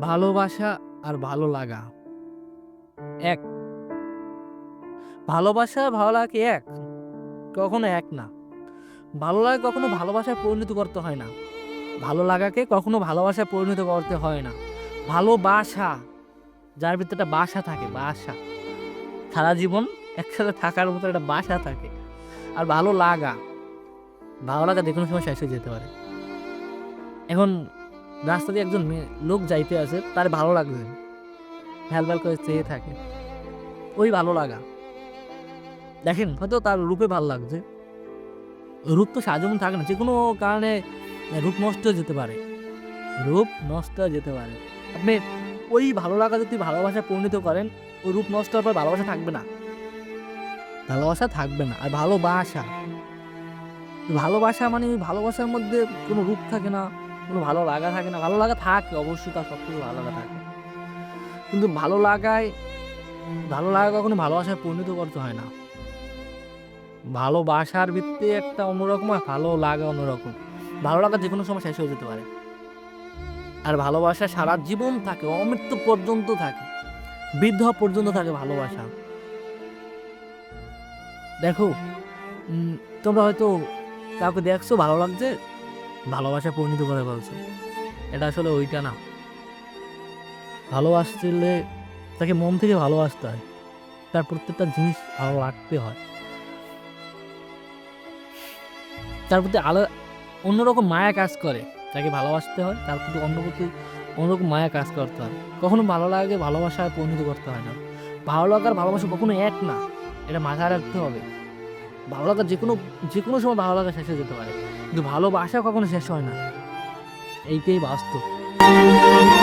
ভালোবাসা আর ভালো লাগা। এক। ভালোবাসা ভালো লাগা এক? কখনো এক না। ভালো লাগা কখনো ভালোবাসায় পরিণত করতে হয় না। ভালো লাগাকে কখনো ভালোবাসায় পরিণত করতে হয় না। ভালোবাসা, যার ভিতরে একটা বাসা থাকে, বাসা। সারা জীবন একসাথে থাকার মতো একটা বাসা থাকে। আর ভালো লাগা ভালো লাগা যে কোনো সময় শেষ হয়ে যেতে পারে। এখন রাস্তা দিয়ে একজন মেয়ে লোক যাইতে আছে তার ভালো লাগছে ভ্যাল ভ্যাল করে চেয়ে থাকে। ওই ভালো লাগা। দেখেন, হয়তো তার রূপে ভালো লাগছে। রূপ তো সাজমন থাকে না যে কোনো কারণে রূপ নষ্ট হয়ে যেতে পারে। রূপ নষ্ট হয়ে যেতে পারে। আপনি ওই ভালো লাগা যদি ভালোবাসা পরিণত করেন ওই রূপ নষ্ট হওয়ার পর ভালোবাসা থাকবে না। ভালোবাসা থাকবে না, আর ভালোবাসা। ভালোবাসা মানে ওই ভালোবাসার মধ্যে কোনো রূপ থাকে না। কোনো ভালো লাগা থাকে না। ভালো লাগা থাকে, অবশ্যই তার সব কিছু ভালো লাগা থাকে। কিন্তু ভালো লাগায়, ভালো লাগা কখনো ভালোবাসায় পরিণত করতে হয় না। ভালোবাসার ভিত্তি একটা অন্যরকম আর ভালো লাগা অন্যরকম। ভালো লাগা যে কোনো সময় শেষ হয়ে যেতে পারে। আর ভালোবাসা সারা জীবন থাকে অমৃত্যু পর্যন্ত থাকে, বৃদ্ধ পর্যন্ত থাকে ভালোবাসা। দেখো তোমরা হয়তো কাউকে দেখছ, ভালো লাগছে ভালোবাসা পরিণত করে বলছো এটা আসলে ওইটা না। ভালোবাসলে তাকে মন থেকে ভালোবাসতে হয়। তার প্রত্যেকটা জিনিস ভালো লাগতে হয়। তার প্রতি আলাদা অন্যরকম মায়া কাজ করে। তাকে ভালোবাসতে হয়, তার প্রতি অন্য প্রতি অন্যরকম মায়া কাজ করতে হয়। কখনো ভালো লাগে ভালোবাসায় পরিণত করতে হয় না। ভালো লাগার ভালোবাসা কখনো এক না। এটা মাথায় রাখতে হবে। ভালো লাগা যে কোনো যে কোনো সময় ভালো লাগা শেষ হয়ে যেতে পারে। কিন্তু ভালোবাসা কখনো শেষ হয় না। এইটাই বাস্তব।